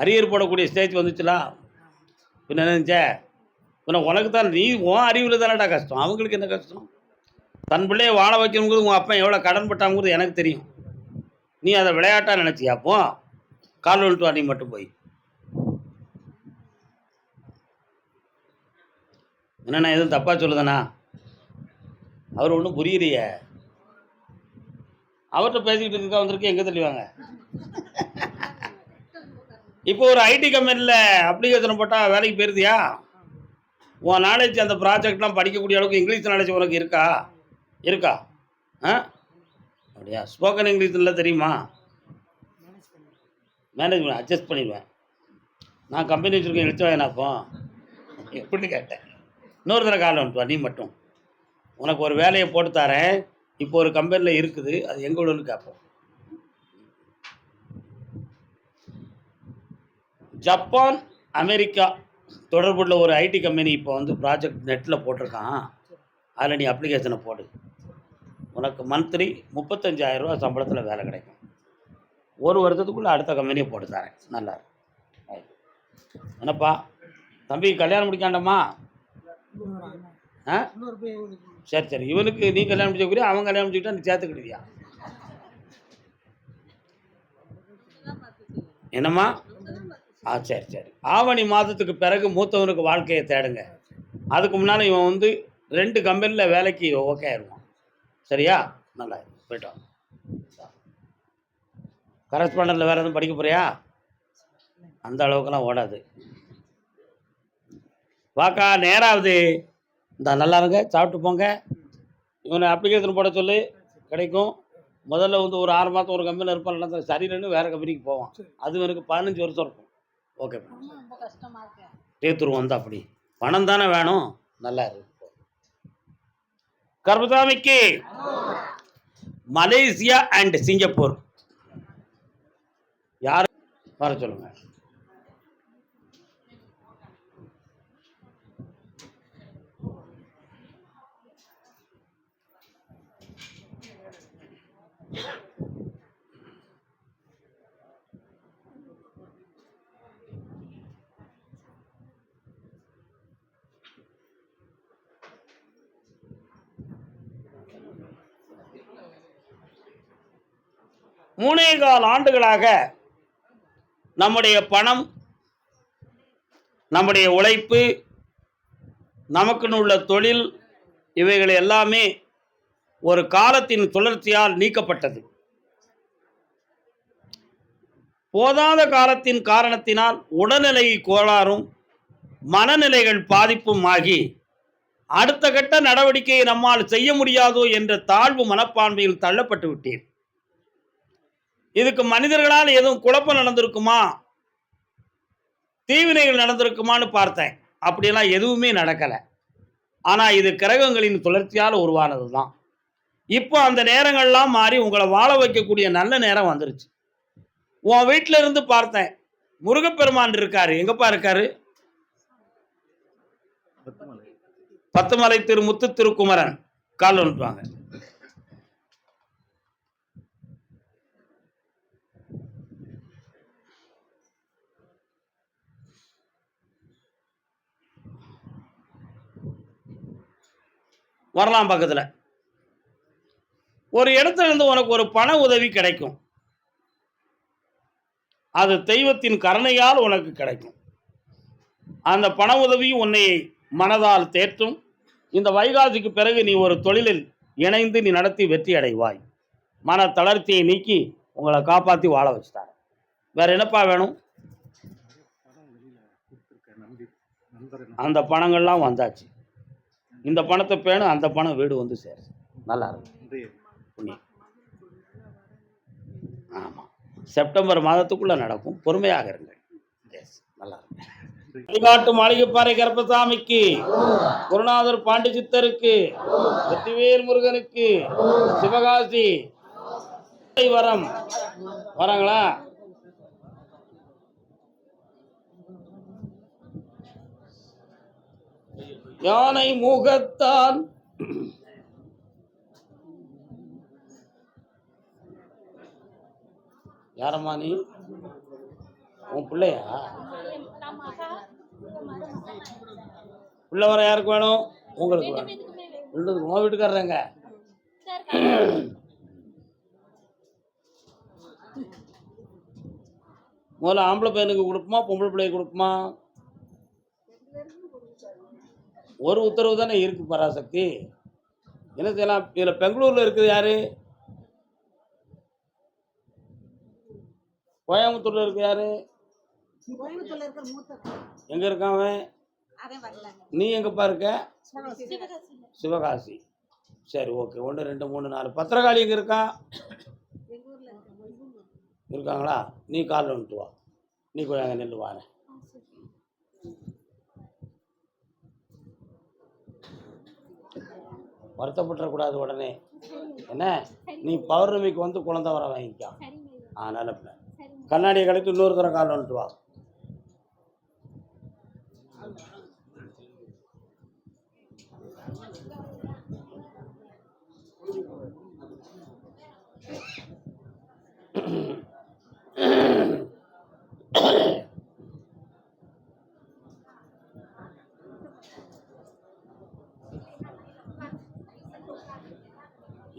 Arrear போடக்கூடிய stage வந்துச்சுலா? பின்ன என்ன நினைச்சே பின்ன உனக்கு தான் நீ உன் அறிவில் தானடா கஷ்டம். அவங்களுக்கு என்ன கஷ்டம்? தன் பிள்ளையை வாழ வைக்கணுங்கிறது உன் அப்பா எவ்வளோ கடன் பட்டாங்கிறது எனக்கு தெரியும். நீ அதை விளையாட்டாக நினச்சியா? அப்போ கால் வந்துட்டு நீ மட்டும் போய். என்னண்ணா எதுவும் தப்பாக சொல்லுதானா அவர் ஒன்றும் புரியலையே. அவர்கிட்ட பேசிக்கிட்டு இருக்கா வந்திருக்கு எங்கே தெளிவாங்க இப்போ ஒரு ஐடி கம்பெனியில் அப்ளிகேஷன் போட்டால் வேலைக்கு போயிருதியா உன் நாலேஜ் அந்த ப்ராஜெக்ட்லாம் படிக்கக்கூடிய அளவுக்கு இங்கிலீஷ் நாலேஜ் உனக்கு இருக்கா? இருக்கா? ஆ? அப்படியா? ஸ்போக்கன் இங்கிலீஷ்ல தெரியுமா? மேனேஜ்மெண்ட் அட்ஜஸ்ட் பண்ணிடுவேன். நான் கம்பெனி வச்சுருக்கேன் எடுத்து அப்போ எப்படின்னு கேட்டேன். இன்னொரு தடவை காலம் வந்துட்டு வா நீ மட்டும். உனக்கு ஒரு வேலையை போட்டு தரேன். இப்போ ஒரு கம்பெனியில் இருக்குது அது எங்கே உள்ளன்னு கேட்போம். ஜப்பான் அமெரிக்கா தொடர்புள்ள ஒரு ஐடி கம்பெனி இப்போ வந்து ப்ராஜெக்ட் நெட்டில் போட்டிருக்கான். அதில் நீ அப்ளிகேஷனை போடு. உனக்கு மந்த்லி முப்பத்தஞ்சாயிரம் ரூபா சம்பளத்தில் வேலை கிடைக்கும். ஒரு வருஷத்துக்குள்ளே அடுத்த கம்பெனியை போட்டு தரேன். நல்லா என்னப்பா? தம்பி கல்யாணம் முடிக்காண்டம்மா ஆ? சரி சரி. இவனுக்கு நீ கல்யாணம் முடிச்சக்கூடிய அவன் கல்யாணம் முடிச்சுக்கிட்டா நீ சேர்த்துக்கிடுவியா? என்னம்மா? ஆ சரி சரி. ஆவணி மாதத்துக்கு பிறகு மூத்தவனுக்கு வாழ்க்கையை தேடுங்க. அதுக்கு முன்னால் இவன் வந்து ரெண்டு கம்பெனியில் வேலைக்கு ஓகே ஆயிடுவான் சரியா? நல்லா போயிட்டோம் கரஸ்பாண்டில் வேறு எதுவும் படிக்க போறியா? அந்த அளவுக்குலாம் ஓடாது. வாக்கா நேராகுது இந்த நல்லா இருங்க சாப்பிட்டு போங்க. இவனை அப்ளிகேஷன் போட சொல்லி கிடைக்கும். முதல்ல வந்து ஒரு ஆறு மாதம் ஒரு கம்பெனியில் இருப்பான் நல்லா சரியில்லைன்னு வேறு கம்பெனிக்கு போவான். அது எனக்கு பதினஞ்சு வருஷம் இருக்கும். ஓகே ரொம்ப கஷ்டமா இருக்கு. தேத்துருவோம் வந்து அப்படி. பணம் தானே வேணும்? நல்லா இருக்கு. கர்மசாமிக்கு மலேசியா அண்ட் சிங்கப்பூர். யார்? வர சொல்லுங்க. மூணே கால் ஆண்டுகளாக நம்முடைய பணம் நம்முடைய உழைப்பு நமக்குன்னு உள்ள தொழில் இவைகள் எல்லாமே ஒரு காலத்தின் தொடர்ச்சியால் நீக்கப்பட்டது. போதாத காலத்தின் காரணத்தினால் உடல்நிலை கோளாறும் மனநிலைகள் பாதிப்பும் ஆகி அடுத்த கட்ட நடவடிக்கையை நம்மால் செய்ய முடியாதோ என்ற தாழ்வு மனப்பான்மையில் தள்ளப்பட்டு விட்டீர் இதுக்கு மனிதர்களால் எதுவும் குழப்பம் நடந்திருக்குமா? தீவினைகள் நடந்திருக்குமான்னு பார்த்தேன். அப்படியெல்லாம் எதுவுமே நடக்கலை. ஆனால் இது கிரகங்களின் தொடர்ச்சியால் உருவானது தான் இப்போ அந்த நேரங்கள்லாம் மாறி உங்களை வாழ வைக்கக்கூடிய நல்ல நேரம் வந்துருச்சு. உன் வீட்டில் இருந்து பார்த்தேன். முருகப்பெருமான் இருக்காரு. எங்கப்பா இருக்காரு? பத்துமலை. திரு முத்து திருக்குமரன். கால் அனுப்புவாங்க வரலாம் பக்கத்தில். ஒரு இடத்துல இருந்து உனக்கு ஒரு பண உதவி கிடைக்கும். அது தெய்வத்தின் கருணையால் உனக்கு கிடைக்கும். அந்த பண உதவி உன்னை மனதால் தேற்றும். இந்த வைகாசிக்கு பிறகு நீ ஒரு தொழிலில் இணைந்து நீ நடத்தி வெற்றி அடைவாய். மன தளர்ச்சியை நீக்கி உங்களை காப்பாற்றி வாழ வச்சுட்டாங்க வேற என்னப்பா வேணும்? அந்த பணங்கள்லாம் வந்தாச்சு. இந்த பணத்தை பேணும் அந்த பணம் வீடு வந்து சேரும் நல்லா இருக்கும் ஆமாம் செப்டம்பர் மாதத்துக்குள்ள நடக்கும். பொறுமையாக இருங்கள். நல்லா இருக்கும் வழிகாட்டு மாளிகைப்பாறை கருப்பசாமிக்கு குருநாதர் பாண்டி சித்தருக்கு வெற்றிவேல் முருகனுக்கு சிவகாசி வரம். வராங்களா? யானை முகத்தான். யாரம்மா நீ? உன் பிள்ளையா? பிள்ளை வர யாருக்கு வேணும்? உங்களுக்கு வேணும். இதுக்குமே உள்ளது உன் வீட்டுக்காரங்க முதல்ல ஆம்பளை பையனுக்கு கொடுப்போமா பொம்பளை பிள்ளைக்கு கொடுப்போமா? ஒரு உத்தரவு தானே இருக்கு பராசக்தி. என்ன செய்யலாம்? இதில் பெங்களூரில் இருக்குது யாரு? கோயம்புத்தூர்ல இருக்கு யாரு? எங்க இருக்கான் நீ எங்கப்பா இருக்க? சிவகாசி. சரி ஓகே. ஒன்று ரெண்டு மூணு நாலு. பத்திரகாளி எங்க இருக்கா? இருக்காங்களா? நீ காலில் வந்துட்டு வா. நீ கொஞ்சம் அங்கே நின்று வாங்க வருத்தப்பட்டுறக்கூடாது உடனே. என்ன? நீ பௌர்ணமிக்கு வந்து குழந்தை வர வாங்கிக்கோ ஆ நல்ல பிள்ளை. கண்ணாடியை கழித்து இன்னொரு தரம் காலில் வந்துட்டு வா.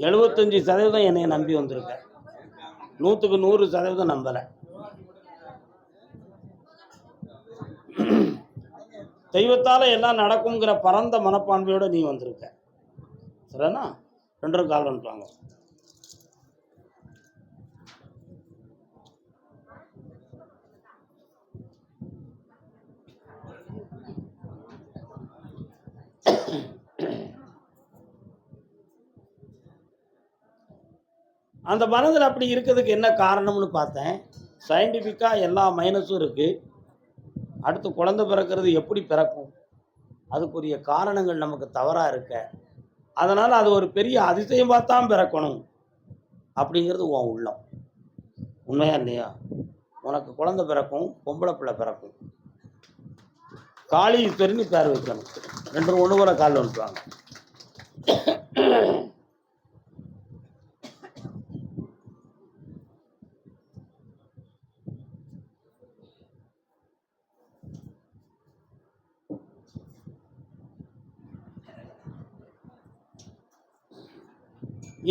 எழுபத்தஞ்சி சதவீதம் என்னைய நம்பி வந்திருக்க. நூற்றுக்கு நூறு சதவீதம் நம்பலை. தெய்வத்தால் எல்லாம் நடக்குங்கிற பரந்த மனப்பான்மையோடு நீ வந்திருக்க. சரிண்ணா ரெண்டரை கால் வந்துட்டாங்க அந்த மனதில் அப்படி இருக்கிறதுக்கு என்ன காரணம்னு பார்த்தேன். சயின்டிஃபிக்காக எல்லா மைனஸும் இருக்குது அடுத்து குழந்தை பிறக்கிறது எப்படி பிறக்கும்? அதுக்குரிய காரணங்கள் நமக்கு தவறாக இருக்க. அதனால் அது ஒரு பெரிய அதிசயம் பார்த்தான் பிறக்கணும். அப்படிங்கிறது உன் உள்ளம். உண்மையா இல்லையா? உனக்கு குழந்தை பிறக்கும் பொம்பளை பிள்ளை பிறக்கும். காளி பெருமி பேர் வைக்கணும். ரெண்டு ஒன்று கூட காலில் வந்துட்டுவாங்க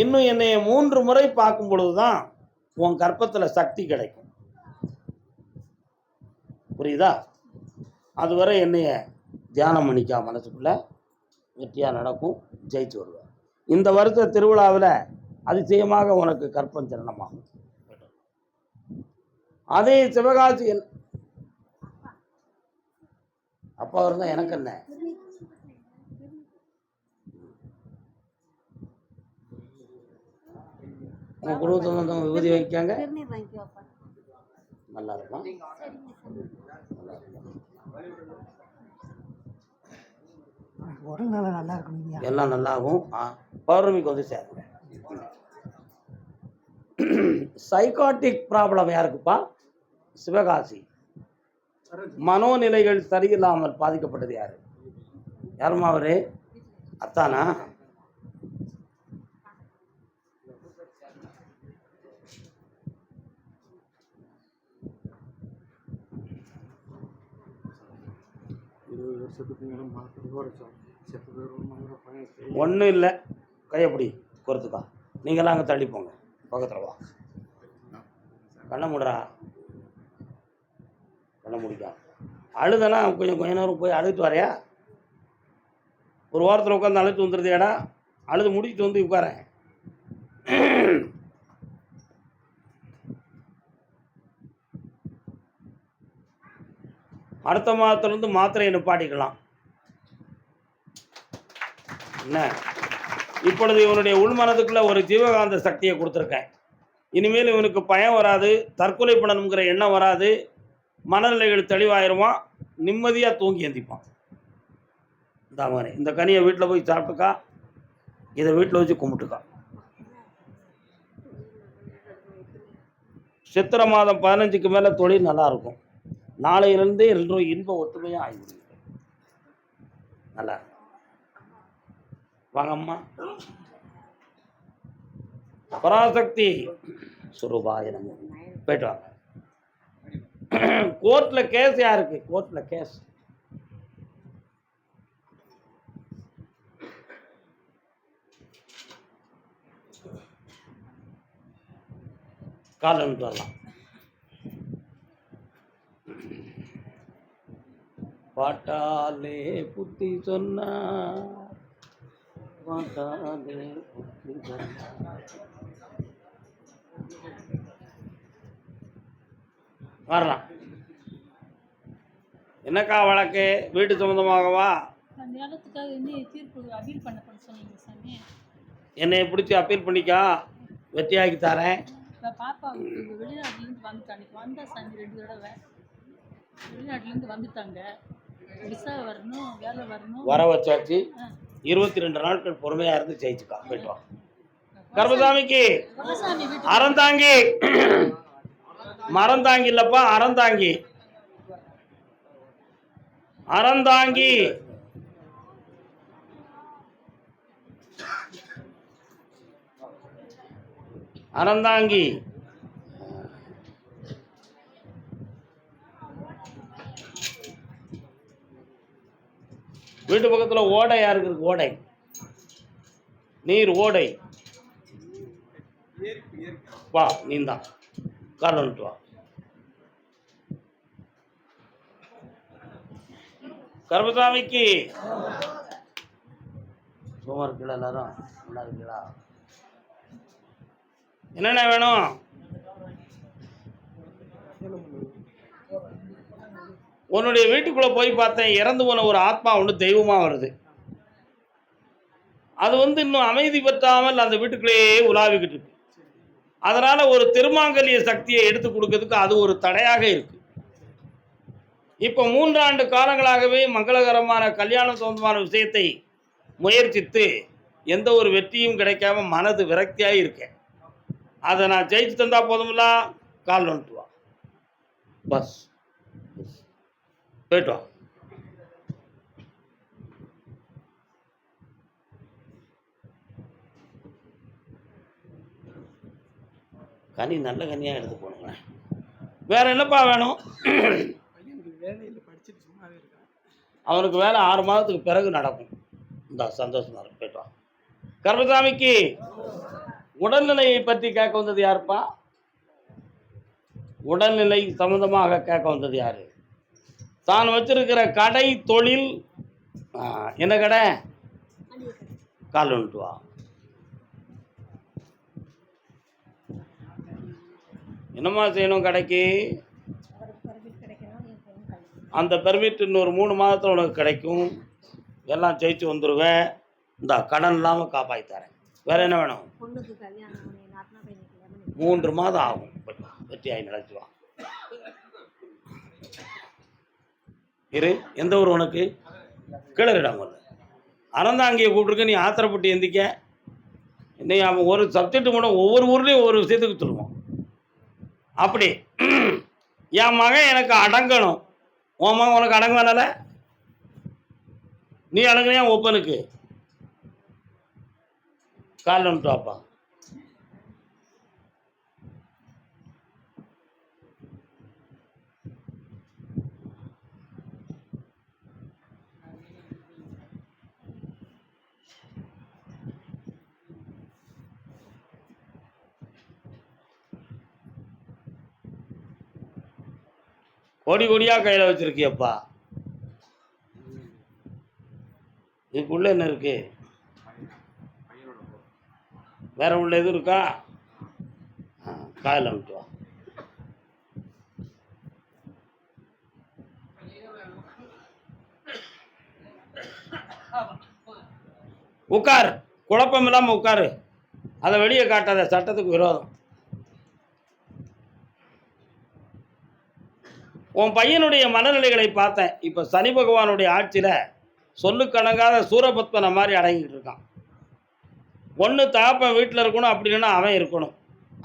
இன்னும் என்னை மூன்று முறை பார்க்கும் பொழுதுதான் உன் கற்பத்தில் சக்தி கிடைக்கும். புரியுதா? அதுவரை என்னைய தியானம் பண்ணிக்கா மனசுக்குள்ள வெற்றியாக நடக்கும் ஜெயிச்சு வருவேன். இந்த வருஷ திருவிழாவில் அதிசயமாக உனக்கு கற்பம் சரணமாகும். அதே சிவகாசி அப்பா இருந்தால் எனக்கு என்ன? உன் குடும்பத்தை வந்தவங்க விபூதி வைக்காங்க திருநீர் வாங்கிக்கோ அப்பா நல்லா இருக்கும் உடல் நல்லா இருக்கணும் எல்லாம் நல்லாகும். பௌர்ணமிக்கு வந்து சேருங்க. சைக்காட்டிக் ப்ராப்ளம் யாருக்குப்பா? சிவகாசி. மனோநிலைகள் சரியில்லாமல் பாதிக்கப்பட்டது யாரு? யாரும்மா அவரு? அத்தானா? ஒன்றும் இல்லை. கையப்படி குறத்துக்கா நீங்களாம் அங்கே தள்ளி போங்க. பக்கத்தில் வா. கண்ணை முடுறா. கண்ணை முடிக்கா. அழுதனா கொஞ்சம் கொஞ்ச நேரம் போய் அழுதுட்டு வரையா? ஒரு வாரத்தில் உட்காந்து அழுத்து வந்துடுது இடம் அழுது முடிச்சுட்டு வந்து உட்காரேன். அடுத்த மாதத்துலேருந்து மாத்திரையை நிப்பாட்டிக்கலாம். என்ன? இப்பொழுது இவனுடைய உள்மனதுக்குள்ள ஒரு ஜீவகாந்த சக்தியை கொடுத்துருக்கேன். இனிமேல் இவனுக்கு பயம் வராது தற்கொலை பண்ணணுங்கிற எண்ணம் வராது மனநிலைகள் தெளிவாயிருவான் நிம்மதியாக தூங்கி எந்திப்பான். இந்த மாதிரி. இந்த கனியை வீட்டில் போய் சாப்பிட்டுக்கா இதை வீட்டில் வச்சு கும்பிட்டுக்கா. சித்திரை மாதம் பதினஞ்சுக்கு மேலே தொழில் நல்லாயிருக்கும் நாளையிலிருந்தே எல்லோரும் இன்ப ஒத்துமையாக ஆகிவிடுங்க நல்லா வாங்கம்மா பராசக்தி சுரூபாய நம்ம போயிட்டு வாங்க. கோர்ட்டில் கேஸ் யாருக்கு? கோர்ட்டில் கேஸ். கால் அனுப்பிட்டு வரலாம். பாட்டாலே புத்தி சொன்னா பாட்டாலே புத்தி சொன்னா வரலாம். என்னக்கா வழக்கு? வீட்டு சம்மந்தமாகவா என்னை பிடிச்சி அப்பீல் பண்ணிக்கா? வெற்றியாக்கி தரேன். பாப்பா வெளிநாட்டுலேருந்து வந்துட்டா அன்னைக்கு வந்தா சாமி ரெண்டு தடவை. வெளிநாட்டுலேருந்து வந்துட்டாங்க. வர வச்சாச்சு. இருபத்தி ரெண்டு நாட்கள் பொறுமையாக இருந்து ஜெயிச்சுக்கா போயிட்டு வா. கர்மசாமிக்கு அறந்தாங்கி. மரந்தாங்கி இல்லப்பா அறந்தாங்கி. அறந்தாங்கி. அறந்தாங்கி. வீட்டு பக்கத்தில் ஓடை யாருக்கு இருக்கு? ஓடை. நீர் ஓடை. வா நீந்தான் தான் வந்துட்டு வா. கர்மசாமிக்கு சும்மா இருக்கீங்களா எல்லாரும் நல்லா இருக்கீங்களா? என்னென்ன வேணும்? உன்னுடைய வீட்டுக்குள்ளே போய் பார்த்தேன் இறந்து போன ஒரு ஆத்மா ஒன்று தெய்வமாக வருது. அது வந்து இன்னும் அமைதி பற்றாமல் அந்த வீட்டுக்குள்ளேயே உலாவிக்கிட்டு இருக்கு. அதனால் ஒரு திருமாங்கல்ய சக்தியை எடுத்து கொடுக்கறதுக்கு அது ஒரு தடையாக இருக்கு. இப்போ மூன்றாண்டு காலங்களாகவே மங்களகரமான கல்யாணம் சொந்தமான விஷயத்தை முயற்சித்து எந்த ஒரு வெற்றியும் கிடைக்காம மனது விரக்தியாக இருக்கேன் அதை நான் ஜெயிச்சு தந்தால் போதும்ல கால் வந்துட்டு வா பஸ். போயிட்டு வா. கனி நல்ல கனியாக எடுத்து போடுங்க வேற என்னப்பா வேணும்? அவனுக்கு வேலை ஆறு மாதத்துக்கு பிறகு நடக்கும். இந்த சந்தோஷமா இருக்கு போயிட்டு வா. கர்மசாமிக்கு உடல்நிலையை பற்றி கேட்க வந்தது யாருப்பா? உடல்நிலை சம்பந்தமாக கேட்க வந்தது யாரு? தான் வச்சிருக்கிற கடை தொழில் என்ன கடை? கால் வந்துட்டு வா. என்னம்மா செய்யணும் கடைக்கு? அந்த பெர்மிட் இன்னொரு மூணு மாதத்தில் உனக்கு கிடைக்கும். எல்லாம் ஜெயிச்சு வந்துடுவேன் இந்த கடன் இல்லாமல் காப்பாற்றி தரேன். வேற என்ன வேணும்? மூன்று மாதம் ஆகும். வெற்றியாகி நடத்துவா இரு எந்த ஊர் உனக்கு? கிளறிடாம அறந்தாங்கியை கூப்பிட்டுருக்க நீ ஆத்திரப்பட்டு எந்திக்க. இன்னைக்கு அவன் ஒரு சப்ஜெக்ட் கூட ஒவ்வொரு ஊர்லேயும் ஒவ்வொரு விஷயத்துக்கு சொல்லுவோம் அப்படி. என் மகன் எனக்கு அடங்கணும். உன் மகன் உனக்கு அடங்குவானால நீ அடங்குனியா ஒப்பனுக்கு? காலில் வந்துட்டு வாப்பா. கோடி கோடியாக கையில் வச்சுருக்கியப்பா. இதுக்குள்ளே என்ன இருக்கு? வேற உள்ள எதுவும் இருக்கா? ஆ, காதில் விட்டு வா. உட்கார். குழப்பம் இல்லாமல் உட்காரு. அதை வெளியே காட்டாத சட்டத்துக்கு விரோதம். உன் பையனுடைய மனநிலைகளை பார்த்தேன். இப்போ சனி பகவானுடைய ஆட்சியில் சொல்லுக்கணங்காத சூரபத்மனை மாதிரி அடங்கிட்டு இருக்கான். ஒன்று தாப்பன் வீட்டில் இருக்கணும் அப்படி இல்லைன்னா அவன் இருக்கணும்.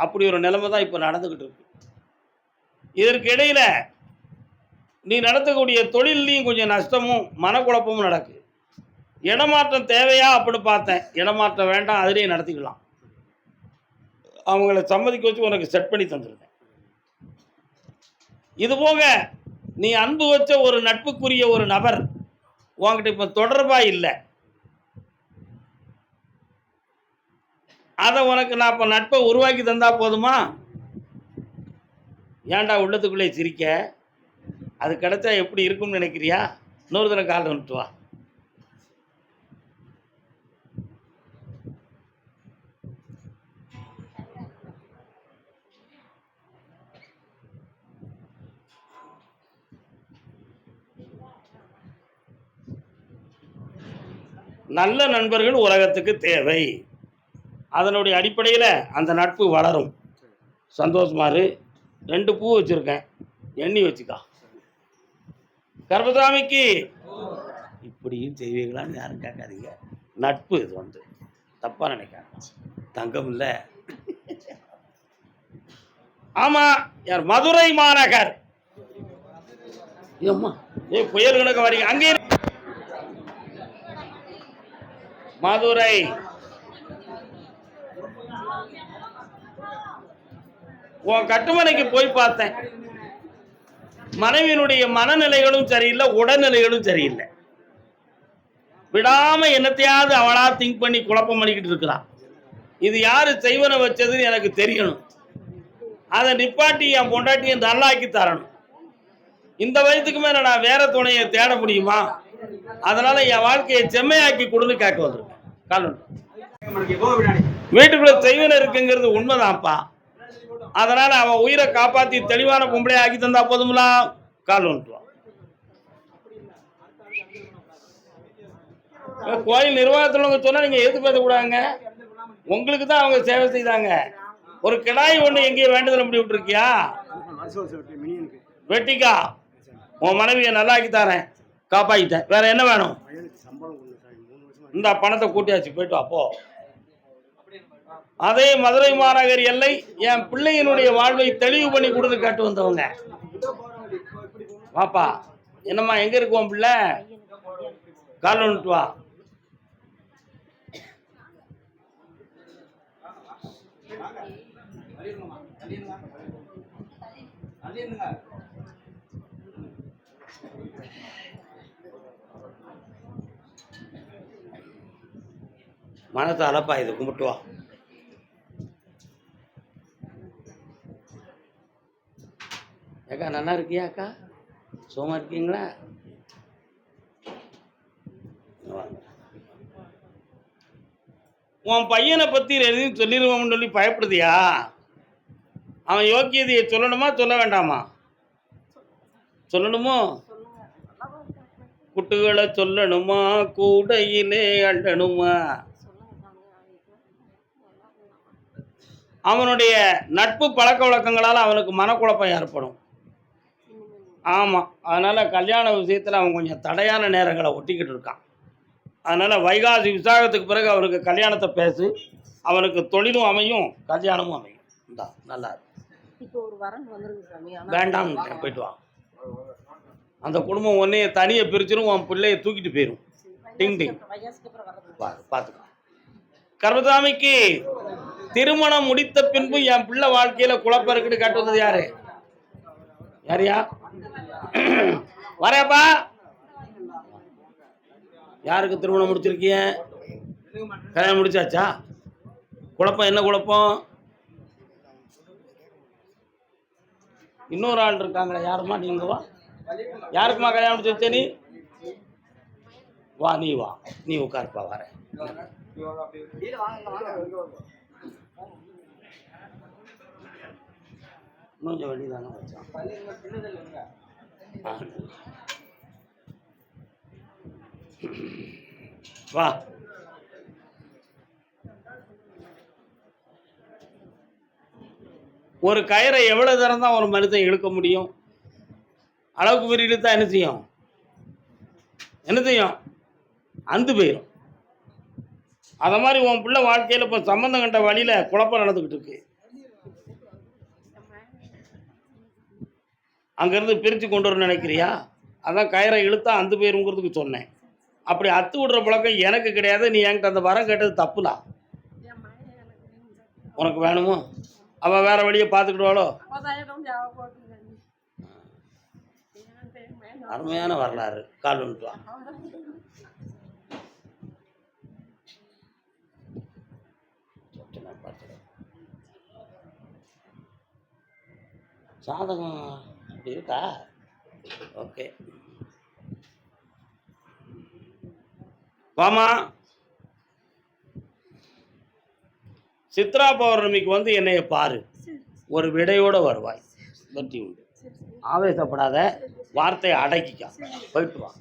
அப்படி ஒரு நிலைமை தான் இப்போ நடந்துக்கிட்டு இருக்கு. இதற்கு நீ நடத்தக்கூடிய தொழில்லையும் கொஞ்சம் நஷ்டமும் மனக்குழப்பமும் நடக்கு. இடமாற்றம் தேவையா அப்படின்னு பார்த்தேன். இடமாற்றம் வேண்டாம் அதிலேயே நடத்திக்கலாம். அவங்கள சம்மதிக்க வச்சு உனக்கு செட் பண்ணி தந்துருக்கேன். இது போக நீ அன்பு வச்ச ஒரு நட்புக்குரிய ஒரு நபர் உன்கிட்ட இப்போ தொடர்பா இல்லை. அதை உனக்கு நான் இப்போ நட்பை உருவாக்கி தந்தா போதுமா? ஏன்டா உள்ளத்துக்குள்ளே சிரிக்க? அது கிடைச்சா எப்படி இருக்கும்னு நினைக்கிறியா? இன்னொரு தடவை கால் வந்துட்டு வா. நல்ல நண்பர்கள் உலகத்துக்கு தேவை. அதனுடைய அடிப்படையில் அந்த நட்பு வளரும். சந்தோஷமாரு ரெண்டு பூ வச்சுருக்கேன். எண்ணி வச்சுக்கா. கர்பசாமிக்கு இப்படியும் செய்வீங்களான்னு யாரும் கேட்காதீங்க. நட்பு இது வந்து. தப்பாக நினைக்காங்க தங்கம் இல்லை. ஆமாம் யார்? மதுரை மாநகர். ஏம்மா? ஏ புயல் கணக்கு வரீங்க. அங்கே இரு. மதுரை. உன் கட்டுமனைக்கு போய் பார்த்தேன். மனைவியினுடைய மனநிலைகளும் சரியில்லை உடல்நிலைகளும் சரியில்லை. விடாம என்னத்தையாவது அவளா திங்க் பண்ணி குழப்பம் பண்ணிக்கிட்டு இருக்கிறான் இது யாரு செய்வன வச்சதுன்னு எனக்கு தெரியணும். அதை நிப்பாட்டி என் பொண்டாட்டியை நல்லாக்கி தரணும். இந்த வயதுக்கு மேல நான் வேற துணையை தேட முடியுமா? அதனால என் வாழ்க்கையை செம்மையாக்கி கொடுன்னு கேட்க வந்திருக்கேன். கால் வீட்டுக்குள்ள தெய்வம் இருக்குங்கிறது உண்மைதான்ப்பா. அதனால அவன் உயிரை காப்பாத்தி தெளிவான பொம்பளை ஆக்கி தந்தா போதுங்களா கால் வந்துட்டு கோயில் நிர்வாகத்தில் சொன்னா நீங்க எது பேசக்கூடாங்க உங்களுக்கு தான் அவங்க சேவை செய்தாங்க. ஒரு கிடாய் ஒண்ணு எங்கேயோ வேண்டுதல் முடி விட்டுருக்கியா? வெட்டிக்கா. உன் மனைவியை நல்லாக்கி தரேன். காப்பாக்கிட்டேன் வேற என்ன வேணும்? இந்த பணத்தை கூட்டியாச்சு போயிட்டு அப்போ அதே மதுரை மாநகர் எல்லை என் பிள்ளையினுடைய வாழ்வை தெளிவு பண்ணி கொடுத்து கேட்டு வந்தவங்க. வாப்பா என்னம்மா எங்க இருக்குவோம் பிள்ளை? கால் வந்துட்டு வா. மனசை அலப்பா இது கும்பிட்டுவா ஏக்கா நல்லா இருக்கியா அக்கா? சுகமா இருக்கீங்களா? உன் பையனை பற்றி எதையும் சொல்லிடுவோம்னு சொல்லி பயப்படுதியா? அவன் யோக்கியதையை சொல்லணுமா சொல்ல வேண்டாமா? சொல்லணுமோ? குட்டுகளை சொல்லணுமா கூடையிலே அள்ளணுமா? அவனுடைய நட்பு பழக்க வழக்கங்களால் அவனுக்கு மனக்குழப்பம் ஏற்படும். ஆமாம் அதனால் கல்யாண விஷயத்தில் அவன் கொஞ்சம் தடையான நேரங்களை ஒட்டிக்கிட்டு இருக்கான். அதனால் வைகாசி விசாகத்துக்கு பிறகு அவனுக்கு கல்யாணத்தை பேசு அவனுக்கு தொழிலும் அமையும் கல்யாணமும் அமையும். இந்தா நல்லா வேண்டாம் போயிட்டு வா. அந்த குடும்பம் உன்னைய தனியை பிரிச்சிரும் உன் பிள்ளைய தூக்கிட்டு போயிடும் டிங் டிங். வயசுக்கு அப்புறம் வரது பாரு பார்த்துக்கோ கர்மசாமிக்கு திருமணம் முடித்த பின்பு என் பிள்ளை வாழ்க்கையில குழப்பம் இருக்குன்னு கேட்டு வந்தது யாரு? யாரியா? வரையாப்பா. யாருக்கு திருமணம் முடிச்சிருக்கீங்க கல்யாணம் முடிச்சாச்சா? குழப்பம் என்ன குழப்பம்? இன்னொரு ஆள் இருக்காங்களே யாருமா நீங்க வா. யாருக்குமா கல்யாணம் முடிச்சு வச்ச நீ? வா நீ வா. நீ உட்காருப்பா வரேன். கொஞ்சம் வண்டி தானே வச்சான் வா. ஒரு கயிறை எவ்வளவு தரம் தான் ஒரு மனுஷன் இழுக்க முடியும்? அளவுக்கு மீறி இழுத்தா என்ன செய்யும்? என்ன செய்யும்? அந்து போயிடும் அதை மாதிரி உன் பிள்ளை வாழ்க்கையில் இப்போ சம்மந்தம் கண்ட வழியில் குழப்பம் நடந்துக்கிட்டு இருக்கு. அங்கேருந்து பிரித்து கொண்டு வரணும்னு நினைக்கிறியா? அதான் கயிறை இழுத்தா அந்த பேருங்கிறதுக்கு சொன்னேன். அப்படி அத்து விடுற பழக்கம் எனக்கு கிடையாது. நீ என்கிட்ட அந்த வரம் கேட்டது தப்புலாம் உனக்கு வேணுமோ? அவள் வேற வழியை பார்த்துக்கிடுவாளோ? அருமையான வரலாறு. கால் வந்துட்டு வா சரி, நான் பார்த்துக்கிறேன். சாதகம் அப்படி இருக்கா? ஓகே. வாமா. சித்ரா பௌர்ணமிக்கு வந்து என்னைய பாரு. ஒரு விடையோட வருவாய். வெற்றி உண்டு. ஆவேசப்படாத வார்த்தையை அடக்கிக்க. போயிட்டு வா.